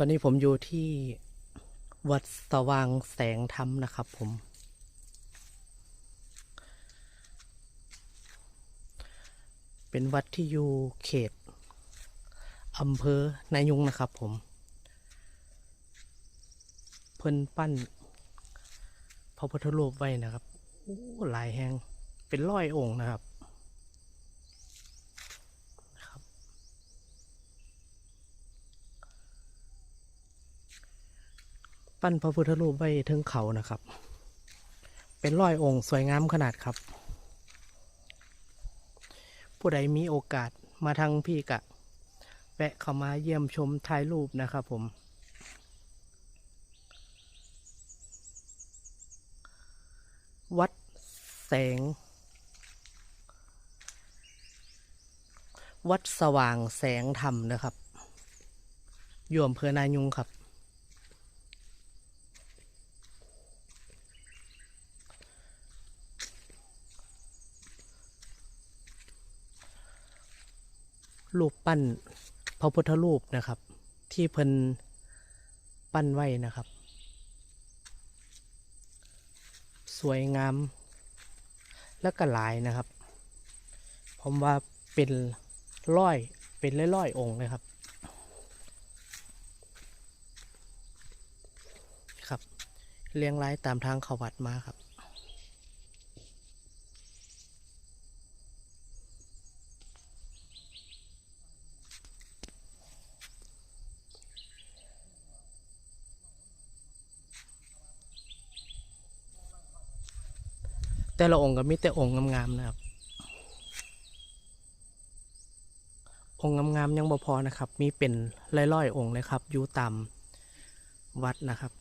ตอนนี้ผมอยู่ที่วัดสว่างแสงธรรมนะครับผม เป็นวัดที่อยู่เขตอำเภอนายุงนะครับผม เพิ่นปั้นพระพุทธรูปไว้นะครับ โอ้หลายแห่งเป็นร้อยองค์นะครับ ปั้นพระพุทธรูปไว้เทึงเขานะครับ เป็นร้อยองค์สวยงามขนาดครับ ผู้ใดมีโอกาสมาทางพี่กะ แวะเข้ามาเยี่ยมชมถ่ายรูปนะครับผมวัดแสง วัดสว่างแสงธรรมนะครับ อยู่อำเภอนายุงครับ รูปปั้นพระพุทธรูปนะครับ ที่เพิ่นปั้นไว้นะครับ สวยงามและก็หลายนะครับ ผมว่าเป็นร้อยเป็นร้อยๆองค์เลยครับครับ เรียงรายตามทางเขาวัดมาครับ แต่ละองค์ก็มีแต่องค์งามๆนะครับ องค์งามๆยังบ่พอนะครับ มีเป็นร้อยๆองค์เลยครับอยู่ตามวัดนะครับ